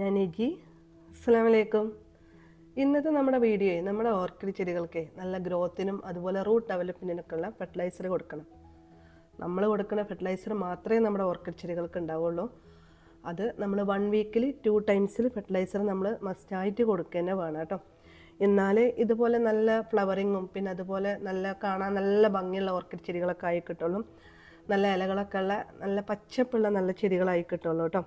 ഞാൻ എജി. അസ്സാം ഇന്നത്തെ നമ്മുടെ വീഡിയോയെ നമ്മുടെ ഓർക്കിഡ് ചെടികൾക്ക് നല്ല ഗ്രോത്തിനും അതുപോലെ റൂട്ട് ഡെവലപ്മെന്റിനൊക്കെയുള്ള ഫെർട്ടിലൈസർ കൊടുക്കണം. നമ്മൾ കൊടുക്കുന്ന ഫെർട്ടിലൈസർ മാത്രമേ നമ്മുടെ ഓർക്കിഡ് ചെടികൾക്ക് ഉണ്ടാവുള്ളൂ. അത് നമ്മൾ വൺ വീക്കിൽ ടു ടൈംസിൽ ഫെർട്ടിലൈസർ നമ്മൾ മസ്റ്റായിട്ട് കൊടുക്കുക തന്നെ വേണം കേട്ടോ. എന്നാലേ ഇതുപോലെ നല്ല ഫ്ലവറിങ്ങും പിന്നെ അതുപോലെ നല്ല കാണാൻ നല്ല ഭംഗിയുള്ള ഓർക്കിഡ് ചെടികളൊക്കെ ആയി കിട്ടുള്ളൂ. നല്ല ഇലകളൊക്കെ ഉള്ള നല്ല പച്ചപ്പുള്ള നല്ല ചെടികളായി കിട്ടുള്ളൂ കേട്ടോ.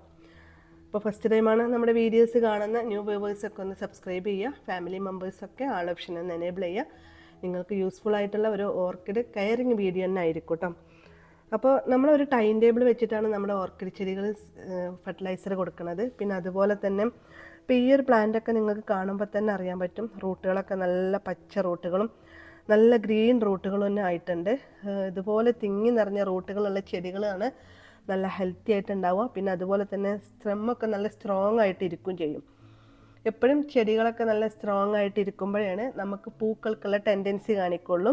അപ്പോൾ ഫസ്റ്റ് ടൈമാണ് നമ്മുടെ വീഡിയോസ് കാണുന്ന ന്യൂ വ്യൂവേഴ്സൊക്കെ ഒന്ന് സബ്സ്ക്രൈബ് ചെയ്യുക. ഫാമിലി മെമ്പേഴ്സൊക്കെ ആൾ ഓപ്ഷൻ ഒന്ന് എനേബിൾ ചെയ്യുക. നിങ്ങൾക്ക് യൂസ്ഫുൾ ആയിട്ടുള്ള ഒരു ഓർക്കിഡ് കെയറിങ് വീഡിയോ തന്നെ ആയിരിക്കും കേട്ടോ അപ്പോൾ നമ്മളൊരു ടൈം ടേബിൾ വെച്ചിട്ടാണ് നമ്മുടെ ഓർക്കിഡ് ചെടികൾ ഫെർട്ടിലൈസർ കൊടുക്കുന്നത്. പിന്നെ അതുപോലെ തന്നെ ഇപ്പോൾ ഈ ഒരു പ്ലാന്റൊക്കെ നിങ്ങൾക്ക് കാണുമ്പോൾ തന്നെ അറിയാൻ പറ്റും. റൂട്ടുകളൊക്കെ നല്ല പച്ച റൂട്ടുകളും നല്ല ഗ്രീൻ റൂട്ടുകളും തന്നെ ആയിട്ടുണ്ട്. ഇതുപോലെ തിങ്ങി നിറഞ്ഞ റൂട്ടുകളുള്ള ചെടികളാണ് നല്ല ഹെൽത്തി ആയിട്ട് ഉണ്ടാവുക പിന്നെ അതുപോലെ തന്നെ സ്ട്രെമ്മൊക്കെ നല്ല സ്ട്രോങ് ആയിട്ട് ഇരിക്കുകയും ചെയ്യും. എപ്പോഴും ചെടികളൊക്കെ നല്ല സ്ട്രോങ് ആയിട്ട് ഇരിക്കുമ്പോഴാണ് നമുക്ക് പൂക്കൾക്കുള്ള ടെൻഡൻസി കാണിക്കുള്ളൂ.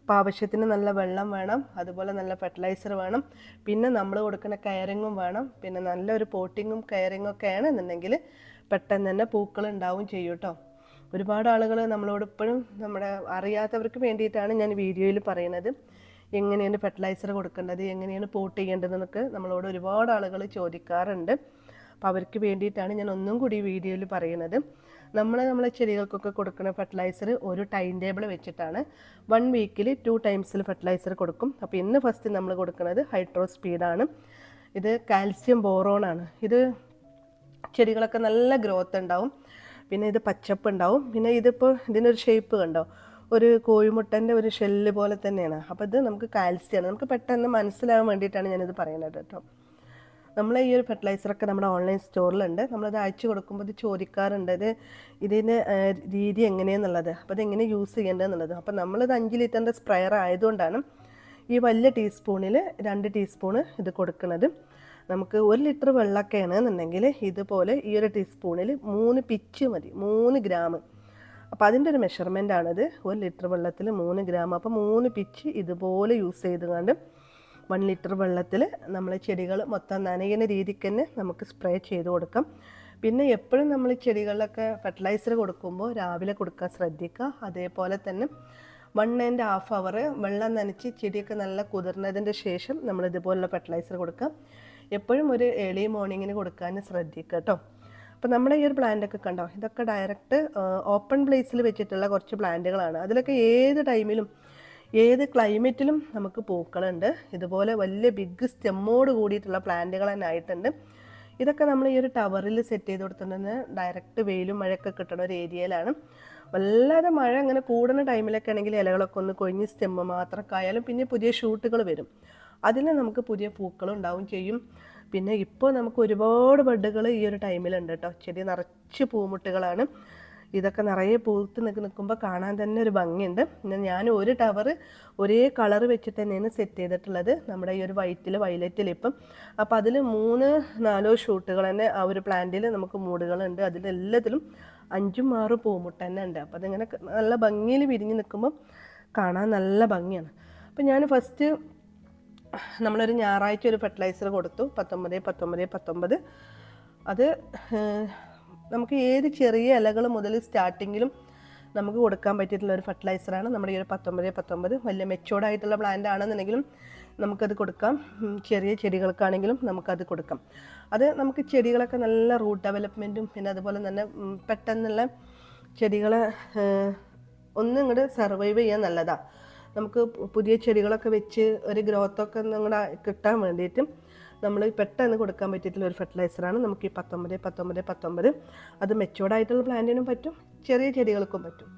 അപ്പോൾ ആവശ്യത്തിന് നല്ല വെള്ളം വേണം. അതുപോലെ നല്ല ഫെർട്ടിലൈസർ വേണം. പിന്നെ നമ്മൾ കൊടുക്കുന്ന കയറിങ്ങും വേണം. പിന്നെ നല്ലൊരു പോട്ടിങ്ങും കയറിങ്ങും ഒക്കെ ആണെന്നുണ്ടെങ്കിൽ പെട്ടെന്ന് തന്നെ പൂക്കൾ ഉണ്ടാവും ചെയ്യും കേട്ടോ. ഒരുപാട് ആളുകൾ നമ്മളോട് ഇപ്പോഴും നമ്മുടെ അറിയാത്തവർക്ക് വേണ്ടിയിട്ടാണ് ഞാൻ വീഡിയോയിൽ പറയുന്നത്. എങ്ങനെയാണ് ഫെർട്ടിലൈസർ കൊടുക്കേണ്ടത് എങ്ങനെയാണ് പോട്ട് ചെയ്യേണ്ടതെന്നൊക്കെ നമ്മളോട് ഒരുപാട് ആളുകൾ ചോദിക്കാറുണ്ട്. അപ്പോൾ അവർക്ക് വേണ്ടിയിട്ടാണ് ഞാൻ ഒന്നും കൂടി വീഡിയോയിൽ പറയുന്നത്. നമ്മൾ നമ്മളെ ചെടികൾക്കൊക്കെ കൊടുക്കുന്ന ഫെർട്ടിലൈസർ ഒരു ടൈം ടേബിൾ വെച്ചിട്ടാണ് വൺ വീക്കിൽ ടു ടൈംസിൽ ഫെർട്ടിലൈസർ കൊടുക്കും. അപ്പോൾ ഇന്ന് ഫസ്റ്റ് നമ്മൾ കൊടുക്കുന്നത് ഹൈഡ്രോ സ്പീഡാണ് ഇത് കാൽസ്യം ബോറോണാണ് ഇത് ചെടികളൊക്കെ നല്ല ഗ്രോത്ത് ഉണ്ടാവും. പിന്നെ ഇത് പച്ചപ്പ് ഉണ്ടാവും. പിന്നെ ഇതിപ്പോൾ ഇതിനൊരു ഷേപ്പ് കണ്ടോ? ഒരു കോഴിമുട്ടന്റെ ഒരു ഷെല്ല് പോലെ തന്നെയാണ്. അപ്പോൾ ഇത് നമുക്ക് കാൽസ്യമാണ് നമുക്ക് പെട്ടെന്ന് മനസ്സിലാവാൻ വേണ്ടിയിട്ടാണ് ഞാനിത് പറയുന്നത് കേട്ടോ. നമ്മൾ ഈ ഒരു ഫെർട്ടിലൈസറൊക്കെ നമ്മുടെ ഓൺലൈൻ സ്റ്റോറിലുണ്ട് നമ്മളത് അയച്ചു കൊടുക്കുമ്പോൾ ഇത് ചോദിക്കാറുണ്ട്. ഇത് ഇതിന്റെ രീതി എങ്ങനെയെന്നുള്ളത്? അപ്പോൾ അതെങ്ങനെ യൂസ് ചെയ്യേണ്ടതെന്നുള്ളത്? അപ്പോൾ നമ്മളിത് അഞ്ച് ലിറ്ററിന്റെ സ്പ്രയർ ആയതുകൊണ്ടാണ് ഈ വലിയ ടീസ്പൂണിൽ രണ്ട് ടീസ്പൂണ് ഇത് കൊടുക്കുന്നത്. നമുക്ക് ഒരു ലിറ്റർ വെള്ളമൊക്കെയാണെന്നുണ്ടെങ്കിൽ ഇതുപോലെ ഈ ഒരു ടീസ്പൂണിൽ മൂന്ന് പിച്ച് മതി. മൂന്ന് ഗ്രാം അപ്പോൾ അതിന്റെ ഒരു മെഷർമെന്റ് ആണിത്. ഒരു ലിറ്റർ വെള്ളത്തിൽ മൂന്ന് ഗ്രാം. അപ്പോൾ മൂന്ന് പിച്ച് ഇതുപോലെ യൂസ് ചെയ്തുകൊണ്ട് വൺ ലിറ്റർ വെള്ളത്തിൽ നമ്മൾ ചെടികൾ മൊത്തം നനയുന്ന രീതിക്ക് തന്നെ നമുക്ക് സ്പ്രേ ചെയ്ത് കൊടുക്കാം. പിന്നെ എപ്പോഴും നമ്മൾ ചെടികളിലൊക്കെ ഫെർട്ടിലൈസർ കൊടുക്കുമ്പോൾ രാവിലെ കൊടുക്കാൻ ശ്രദ്ധിക്കുക. അതേപോലെ തന്നെ വൺ ആൻഡ് ഹാഫ് അവർ വെള്ളം നനച്ച് ചെടിയൊക്കെ നല്ല കുതിർന്നതിന്റെ ശേഷം നമ്മൾ ഇതുപോലുള്ള ഫെർട്ടിലൈസർ കൊടുക്കാം എപ്പോഴും ഒരു ഏർലി മോർണിങ്ങിന് കൊടുക്കാൻ ശ്രദ്ധിക്കുക കേട്ടോ അപ്പോൾ നമ്മുടെ ഈ ഒരു പ്ലാന്റ് ഒക്കെ കണ്ടോ? ഇതൊക്കെ ഡയറക്റ്റ് ഓപ്പൺ പ്ലേസിൽ വെച്ചിട്ടുള്ള കുറച്ച് പ്ലാന്റുകളാണ് അതിലൊക്കെ ഏത് ടൈമിലും ഏത് ക്ലൈമറ്റിലും നമുക്ക് പൂക്കളുണ്ട്. ഇതുപോലെ വലിയ ബിഗ് സ്റ്റെമ്മോട് കൂടിയിട്ടുള്ള പ്ലാന്റുകൾ തന്നെ ആയിട്ടുണ്ട്. ഇതൊക്കെ നമ്മൾ ഈ ഒരു ടവറിൽ സെറ്റ് ചെയ്ത് കൊടുത്തിട്ടുണ്ടെന്ന് ഡയറക്റ്റ് വെയിലും മഴയൊക്കെ കിട്ടുന്ന ഒരു ഏരിയയിലാണ് വല്ലാതെ മഴ അങ്ങനെ കൂടുന്ന ടൈമിലൊക്കെ ആണെങ്കിൽ ഇലകളൊക്കെ ഒന്ന് കൊഴിഞ്ഞ് സ്റ്റെമ്മ് മാത്രമൊക്കെ ആയാലും പിന്നെ പുതിയ ഷൂട്ടുകൾ വരും. അതിൽ നമുക്ക് പുതിയ പൂക്കളും ഉണ്ടാവും ചെയ്യും. പിന്നെ ഇപ്പോൾ നമുക്ക് ഒരുപാട് ബഡ്ഡുകൾ ഈ ഒരു ടൈമിലുണ്ട് കേട്ടോ. ചെടി നിറച്ച് പൂമുട്ടുകളാണ്. ഇതൊക്കെ നിറയെ പൂത്ത് നിൽക്ക് നിൽക്കുമ്പോൾ കാണാൻ തന്നെ ഒരു ഭംഗിയുണ്ട്. പിന്നെ ഞാൻ ഒരു ടവർ ഒരേ കളർ വെച്ചിട്ട് തന്നെയാണ് സെറ്റ് ചെയ്തിട്ടുള്ളത്. നമ്മുടെ ഈ ഒരു വൈറ്റിൽ വൈലറ്റിൽ ഇപ്പം. അപ്പോൾ അതിൽ മൂന്ന് നാലോ ഷൂട്ടുകൾ തന്നെ ആ ഒരു പ്ലാന്റിൽ നമുക്ക് മൂടുകളുണ്ട്. അതിലെല്ലാത്തിലും അഞ്ചും ആറും പൂമുട്ട തന്നെ ഉണ്ട്. അപ്പോൾ അതിങ്ങനെ നല്ല ഭംഗിയിൽ വിരിഞ്ഞ് നിൽക്കുമ്പോൾ കാണാൻ നല്ല ഭംഗിയാണ്. അപ്പോൾ ഞാൻ ഫസ്റ്റ് നമ്മളൊരു ഞായറാഴ്ച ഒരു ഫെർട്ടിലൈസർ കൊടുത്തു. പത്തൊമ്പത് പത്തൊമ്പത് പത്തൊമ്പത്. അത് നമുക്ക് ഏത് ചെറിയ ഇലകൾ മുതൽ സ്റ്റാർട്ടിങ്ങിലും നമുക്ക് കൊടുക്കാൻ പറ്റിയിട്ടുള്ള ഒരു ഫെർട്ടിലൈസറാണ് നമ്മുടെ ഈ ഒരു പത്തൊമ്പത് പത്തൊമ്പത് വലിയ മെച്ചോർഡ് ആയിട്ടുള്ള പ്ലാന്റ് ആണെന്നുണ്ടെങ്കിലും നമുക്കത് കൊടുക്കാം. ചെറിയ ചെടികൾക്കാണെങ്കിലും നമുക്കത് കൊടുക്കാം. അത് നമുക്ക് ചെടികളൊക്കെ നല്ല റൂട്ട് ഡെവലപ്മെന്റും പിന്നെ അതുപോലെ തന്നെ പെട്ടെന്നുള്ള ചെടികളെ ഒന്നും ഇങ്ങോട്ട് സർവൈവ് ചെയ്യാൻ നല്ലതാണ് നമുക്ക് പുതിയ ചെടികളൊക്കെ വെച്ച് ഒരു ഗ്രോത്തൊക്കെ നിങ്ങളുടെ കിട്ടാൻ വേണ്ടിയിട്ടും നമ്മൾ പെട്ടെന്ന് കൊടുക്കാൻ പറ്റിയിട്ടുള്ള ഒരു ഫെർട്ടിലൈസറാണ് നമുക്ക് ഈ പത്തൊമ്പത് പത്തൊമ്പത് പത്തൊമ്പത്. അത് മെച്ചോർഡ് ആയിട്ടുള്ള പ്ലാന്റിനും പറ്റും ചെറിയ ചെടികൾക്കും പറ്റും.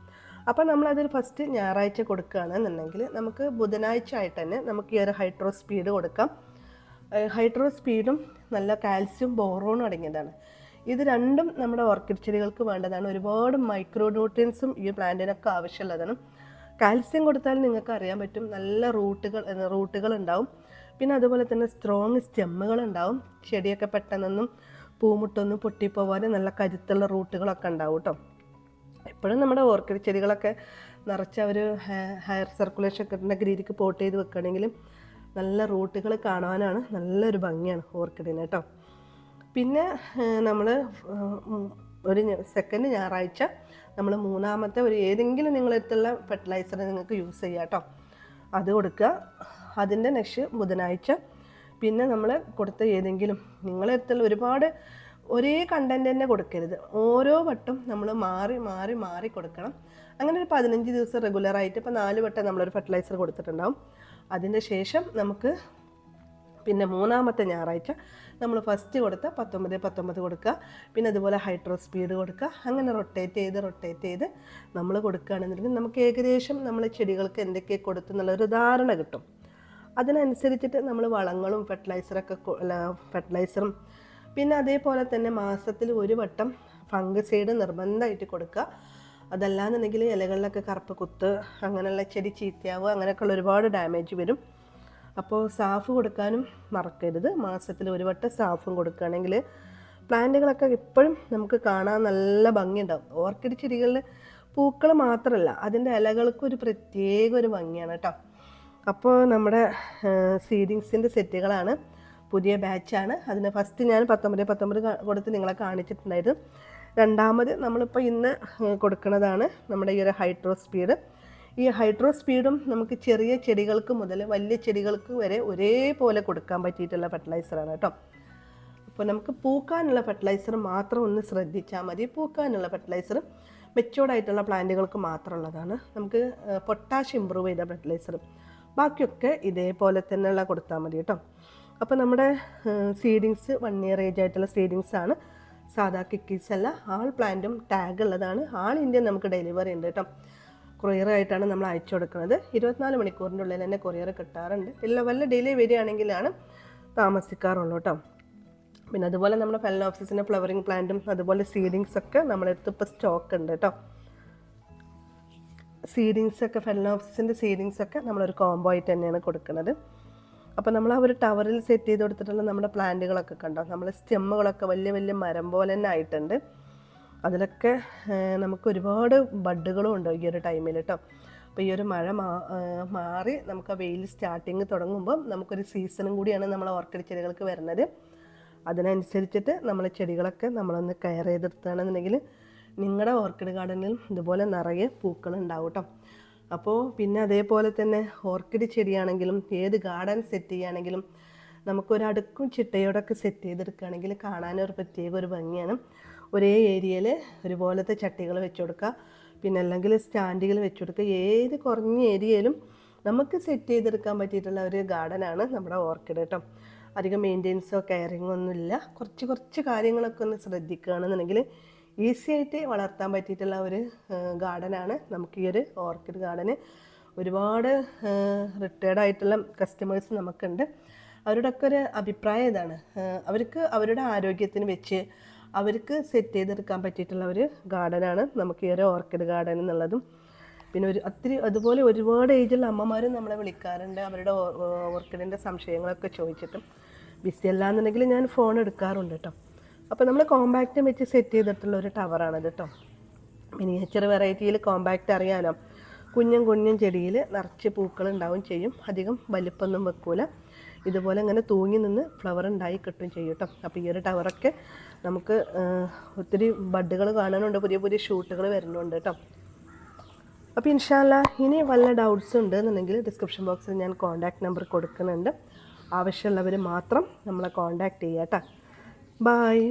അപ്പോൾ നമ്മളതിൽ ഫസ്റ്റ് ഞായറാഴ്ച കൊടുക്കുകയാണെന്നുണ്ടെങ്കിൽ നമുക്ക് ബുധനാഴ്ച ആയിട്ട് തന്നെ നമുക്ക് ഈ ഒരു ഹൈഡ്രോ സ്പീഡ് കൊടുക്കാം. ഹൈഡ്രോ സ്പീഡും നല്ല കാൽസ്യം ബോറോണും അടങ്ങിയതാണ്. ഇത് രണ്ടും നമ്മുടെ ഓർക്കിഡ് ചെടികൾക്ക് വേണ്ടതാണ്. ഒരുപാട് മൈക്രോ ന്യൂട്രിയൻസും ഈ പ്ലാന്റിനൊക്കെ ആവശ്യമുള്ളതാണ്. കാൽസ്യം കൊടുത്താൽ നിങ്ങൾക്ക് അറിയാൻ പറ്റും നല്ല റൂട്ടുകൾ റൂട്ടുകൾ ഉണ്ടാവും പിന്നെ അതുപോലെ തന്നെ സ്ട്രോങ് സ്റ്റെമ്മുകൾ ഉണ്ടാവും ചെടിയൊക്കെ പെട്ടെന്നൊന്നും പൂമുട്ടൊന്നും പൊട്ടിപ്പോവാതെ നല്ല കരുത്തുള്ള റൂട്ടുകളൊക്കെ ഉണ്ടാവും കേട്ടോ എപ്പോഴും നമ്മുടെ ഓർക്കിഡ് ചെടികളൊക്കെ നിറച്ച് അവർ ഹയർ സർക്കുലേഷൻ കിട്ടുന്ന രീതിക്ക് പോട്ട് ചെയ്ത് വെക്കുകയാണെങ്കിലും നല്ല റൂട്ടുകൾ കാണാനാണ് നല്ലൊരു ഭംഗിയാണ് ഓർക്കിഡിന് കേട്ടോ പിന്നെ നമ്മൾ ഒരു സെക്കൻഡ് ഞായറാഴ്ച നമ്മൾ മൂന്നാമത്തെ ഒരു ഏതെങ്കിലും നിങ്ങളെടുത്തുള്ള ഫെർട്ടിലൈസർ നിങ്ങൾക്ക് യൂസ് ചെയ്യാം കേട്ടോ. അത് കൊടുക്കുക. അതിന്റെ നെക്സ്റ്റ് ബുധനാഴ്ച പിന്നെ നമ്മൾ കൊടുത്ത ഏതെങ്കിലും നിങ്ങളെടുത്തുള്ള ഒരുപാട് ഒരേ കണ്ടന്റ് തന്നെ കൊടുക്കരുത്. ഓരോ വട്ടം നമ്മൾ മാറി മാറി മാറി കൊടുക്കണം. അങ്ങനെ ഒരു പതിനഞ്ച് ദിവസം റെഗുലറായിട്ട് ഇപ്പോൾ നാല് വട്ടം നമ്മളൊരു ഫെർട്ടിലൈസർ കൊടുത്തിട്ടുണ്ടാവും. അതിന്റെ ശേഷം നമുക്ക് പിന്നെ മൂന്നാമത്തെ ഞായറാഴ്ച നമ്മൾ ഫസ്റ്റ് കൊടുത്ത പത്തൊമ്പത് പത്തൊമ്പത് കൊടുക്കുക. പിന്നെ അതുപോലെ ഹൈഡ്രോ സ്പീഡ് കൊടുക്കുക. അങ്ങനെ റൊട്ടേറ്റ് ചെയ്ത് റൊട്ടേറ്റ് ചെയ്ത് നമ്മൾ കൊടുക്കുകയാണെന്നുണ്ടെങ്കിൽ നമുക്ക് ഏകദേശം നമ്മൾ ചെടികൾക്ക് എന്തൊക്കെ കൊടുത്തു എന്നുള്ളൊരു ധാരണ കിട്ടും. അതിനനുസരിച്ചിട്ട് നമ്മൾ വളങ്ങളും ഫെർട്ടിലൈസറൊക്കെ ഫെർട്ടിലൈസറും പിന്നെ അതേപോലെ തന്നെ മാസത്തിൽ ഒരു വട്ടം ഫംഗസൈഡ് നിർബന്ധമായിട്ട് കൊടുക്കുക. അതല്ലാന്നുണ്ടെങ്കിൽ ഇലകളിലൊക്കെ കറുപ്പ് കുത്ത് അങ്ങനെയുള്ള ചെടി ചീത്തയാവുക അങ്ങനെയൊക്കെയുള്ള ഒരുപാട് ഡാമേജ് വരും. അപ്പോൾ സാഫ് കൊടുക്കാനും മറക്കരുത്. മാസത്തിൽ ഒരു വട്ടം സാഫും കൊടുക്കുകയാണെങ്കിൽ പ്ലാന്റുകളൊക്കെ എപ്പോഴും നമുക്ക് കാണാൻ നല്ല ഭംഗിയുണ്ടാവും. ഓർക്കിഡ് ചെടികളിൽ പൂക്കൾ മാത്രമല്ല അതിന്റെ ഇലകൾക്കും ഒരു പ്രത്യേക ഒരു ഭംഗിയാണ് കേട്ടോ. അപ്പോൾ നമ്മുടെ സീഡിങ്സിന്റെ സെറ്റുകളാണ്. പുതിയ ബാച്ചാണ്. അതിന് ഫസ്റ്റ് ഞാൻ പത്തൊമ്പത് പത്തൊമ്പത് കൊടുത്ത് നിങ്ങളെ കാണിച്ചിട്ടുണ്ടായിരുന്നു. രണ്ടാമത് നമ്മളിപ്പോൾ ഇന്ന് കൊടുക്കുന്നതാണ് നമ്മുടെ ഈ ഒരു ഹൈഡ്രോ സ്പീഡ്. ഈ ഹൈഡ്രോ സ്പീഡും നമുക്ക് ചെറിയ ചെടികൾക്ക് മുതൽ വലിയ ചെടികൾക്ക് വരെ ഒരേപോലെ കൊടുക്കാൻ പറ്റിയിട്ടുള്ള ഫെർട്ടിലൈസറാണ് കേട്ടോ. അപ്പോൾ നമുക്ക് പൂക്കാനുള്ള ഫെർട്ടിലൈസർ മാത്രം ഒന്ന് ശ്രദ്ധിച്ചാൽ മതി. പൂക്കാനുള്ള ഫെർട്ടിലൈസർ മെച്ചോർഡായിട്ടുള്ള പ്ലാന്റുകൾക്ക് മാത്രമുള്ളതാണ്. നമുക്ക് പൊട്ടാഷ് ഇമ്പ്രൂവ് ചെയ്ത ഫെർട്ടിലൈസർ ബാക്കിയൊക്കെ ഇതേപോലെ തന്നെയുള്ള കൊടുത്താൽ മതി കേട്ടോ. അപ്പോൾ നമ്മുടെ സീഡിങ്സ് വൺ ഇയർ ഏജ് ആയിട്ടുള്ള സീഡിങ്സ് ആണ്. സാധാ കിക്കീസ് അല്ല ആൾ പ്ലാന്റും ടാഗ് ഉള്ളതാണ്. ആൾ ഇന്ത്യ നമുക്ക് ഡെലിവറി ഉണ്ട് കേട്ടോ. കൊറിയർ ആയിട്ടാണ് നമ്മൾ അയച്ചു കൊടുക്കുന്നത്. ഇരുപത്തിനാല് മണിക്കൂറിന്റെ ഉള്ളിൽ തന്നെ കൊറിയർ കിട്ടാറുണ്ട്. ഇല്ല വല്ല ഡിലേ വരികയാണെങ്കിലാണ് താമസിക്കാറുള്ളൂ കേട്ടോ. പിന്നെ അതുപോലെ നമ്മുടെ ഫെലനോപ്സിസിന്റെ ഫ്ലവറിങ് പ്ലാന്റും അതുപോലെ സീഡിങ്സ് ഒക്കെ നമ്മളെടുത്ത് ഇപ്പോൾ സ്റ്റോക്ക് ഉണ്ട് കേട്ടോ. സീഡിങ്സ് ഒക്കെ ഫെലനോപ്സിസിന്റെ സീഡിങ്സ് ഒക്കെ നമ്മളൊരു കോംബോ ആയിട്ട് തന്നെയാണ് കൊടുക്കുന്നത്. അപ്പോൾ നമ്മൾ ആ ഒരു ടവറിൽ സെറ്റ് ചെയ്ത് കൊടുത്തിട്ടുള്ള നമ്മുടെ പ്ലാന്റുകളൊക്കെ കണ്ടോ? നമ്മൾ സ്റ്റെമ്മുകളൊക്കെ വലിയ വലിയ മരം പോലെ തന്നെ ആയിട്ടുണ്ട്. അതിലൊക്കെ നമുക്ക് ഒരുപാട് ബഡ്ഡുകളും ഉണ്ട് ഈ ഒരു ടൈമിൽ കേട്ടോ അപ്പോൾ ഈ ഒരു മഴ മാറി നമുക്ക് ആ വെയിൽ സ്റ്റാർട്ടിങ് തുടങ്ങുമ്പോൾ നമുക്കൊരു സീസണും കൂടിയാണ് നമ്മൾ ഓർക്കിഡ് ചെടികൾക്ക് വരുന്നത്. അതിനനുസരിച്ചിട്ട് നമ്മൾ ചെടികളൊക്കെ നമ്മളൊന്ന് കെയർ ചെയ്തെടുത്താണെന്നുണ്ടെങ്കിൽ നിങ്ങളുടെ ഓർക്കിഡ് ഗാർഡനിലും ഇതുപോലെ നിറയെ പൂക്കൾ ഉണ്ടാവും കേട്ടോ അപ്പോൾ പിന്നെ അതേപോലെ തന്നെ ഓർക്കിഡ് ചെടിയാണെങ്കിലും ഏത് ഗാർഡൻ സെറ്റ് ചെയ്യുകയാണെങ്കിലും നമുക്കൊരു അടുക്കും ചിട്ടയോടൊക്കെ സെറ്റ് ചെയ്തെടുക്കുകയാണെങ്കിൽ കാണാനൊരു പ്രത്യേക ഒരു ഭംഗിയാണ്. ഒരേ ഏരിയയിൽ ഒരുപോലത്തെ ചട്ടികൾ വെച്ച് കൊടുക്കുക പിന്നെ അല്ലെങ്കിൽ സ്റ്റാൻഡുകൾ വെച്ച് കൊടുക്കുക ഏത് കുറഞ്ഞ ഏരിയയിലും നമുക്ക് സെറ്റ് ചെയ്തെടുക്കാൻ പറ്റിയിട്ടുള്ള ഒരു ഗാർഡനാണ് നമ്മുടെ ഓർക്കിഡ് കേട്ടോ. അധികം മെയിന്റെനൻസോ കെയറിങ്ങോ ഒന്നുമില്ല. കുറച്ച് കുറച്ച് കാര്യങ്ങളൊക്കെ ഒന്ന് ശ്രദ്ധിക്കുകയാണെന്നുണ്ടെങ്കിൽ ഈസി ആയിട്ട് വളർത്താൻ പറ്റിയിട്ടുള്ള ഒരു ഗാർഡനാണ് നമുക്ക് ഈ ഒരു ഓർക്കിഡ് ഗാർഡന്. ഒരുപാട് റിട്ടയർഡ് ആയിട്ടുള്ള കസ്റ്റമേഴ്സ് നമുക്കുണ്ട്. അവരുടെയൊക്കെ ഒരു അഭിപ്രായം ഇതാണ്. അവർക്ക് അവരുടെ ആരോഗ്യത്തിന് വെച്ച് അവർക്ക് സെറ്റ് ചെയ്തെടുക്കാൻ പറ്റിയിട്ടുള്ള ഒരു ഗാർഡനാണ്. നമുക്ക് ഈ ഒരു ഓർക്കിഡ് ഗാർഡൻ എന്നുള്ളതും. പിന്നെ ഒരു ഒത്തിരി അതുപോലെ ഒരുപാട് ഏജുള്ള അമ്മമാരും നമ്മളെ വിളിക്കാറുണ്ട്. അവരുടെ ഓർക്കിഡിന്റെ സംശയങ്ങളൊക്കെ ചോദിച്ചിട്ടും. ബിസി അല്ലാന്നുണ്ടെങ്കിൽ ഞാൻ ഫോൺ എടുക്കാറുണ്ട് കേട്ടോ അപ്പോൾ നമ്മൾ കോമ്പാക്റ്റ് വെച്ച് സെറ്റ് ചെയ്തിട്ടുള്ള ഒരു ടവറാണത് കേട്ടോ മിനിയേച്ചർ വെറൈറ്റിയിൽ കോമ്പാക്റ്റ് അറിയാനോ കുഞ്ഞും കുഞ്ഞും ചെടിയിൽ നിറച്ച് പൂക്കൾ ഉണ്ടാവും ചെയ്യും. അധികം വലിപ്പൊന്നും വെക്കൂല. ഇതുപോലെ ഇങ്ങനെ തൂങ്ങി നിന്ന് ഫ്ലവർ ഉണ്ടായി കിട്ടും ചെയ്യും കേട്ടോ. അപ്പോൾ ഈ ഒരു ടവറൊക്കെ നമുക്ക് ഒത്തിരി ബഡുകൾ കാണാനുണ്ട് പുതിയ പുതിയ ഷൂട്ടുകൾ വരുന്നുണ്ട് കേട്ടോ. അപ്പോൾ ഇൻഷാല്ല ഇനി വല്ല ഡൗട്ട്സ് ഉണ്ട് എന്നുണ്ടെങ്കിൽ ഡിസ്ക്രിപ്ഷൻ ബോക്സിൽ ഞാൻ കോൺടാക്ട് നമ്പർ കൊടുക്കുന്നുണ്ട്. ആവശ്യമുള്ളവർ മാത്രം നമ്മളെ കോൺടാക്റ്റ് ചെയ്യാം കേട്ടോ. ബായ്